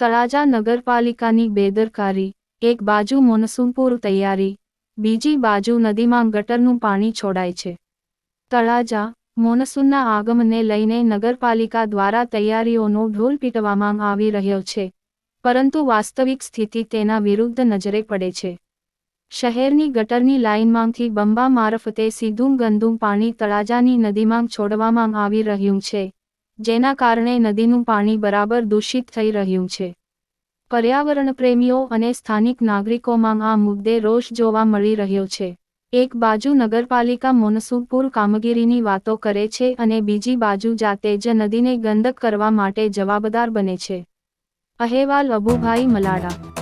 તળાજા નગરપાલિકાની બેદરકારી, એક બાજુ મોનસૂન તૈયારી, બીજી બાજુ નદીમાં ગટરનું પાણી છોડાય છે. તળાજા, મોનસૂનના આગમને લઈને નગરપાલિકા દ્વારા તૈયારીઓનો ઢોલ પીટવામાં આવી રહ્યો છે, પરંતુ વાસ્તવિક સ્થિતિ તેના વિરુદ્ધ નજરે પડે છે. શહેરની ગટરની લાઇનમાંથી બંબા મારફતે સીધું ગંદું પાણી તળાજાની નદીમાં છોડવામાં આવી રહ્યું છે. જેના કારણે નદીનું પાણી બરાબર દૂષિત થઈ રહ્યું છે. પર્યાવરણ પ્રેમીઓ અને સ્થાનિક નાગરિકોમાં આ મુદ્દે રોષ જોવા મળી રહ્યો છે. એક બાજુ નગરપાલિકા મોનસૂનપુર કામગીરીની વાતો કરે છે અને બીજી બાજુ જાતે જ નદીને ગંદક કરવા માટે જવાબદાર બને છે. અહેવાલ અબુભાઈ મલાડા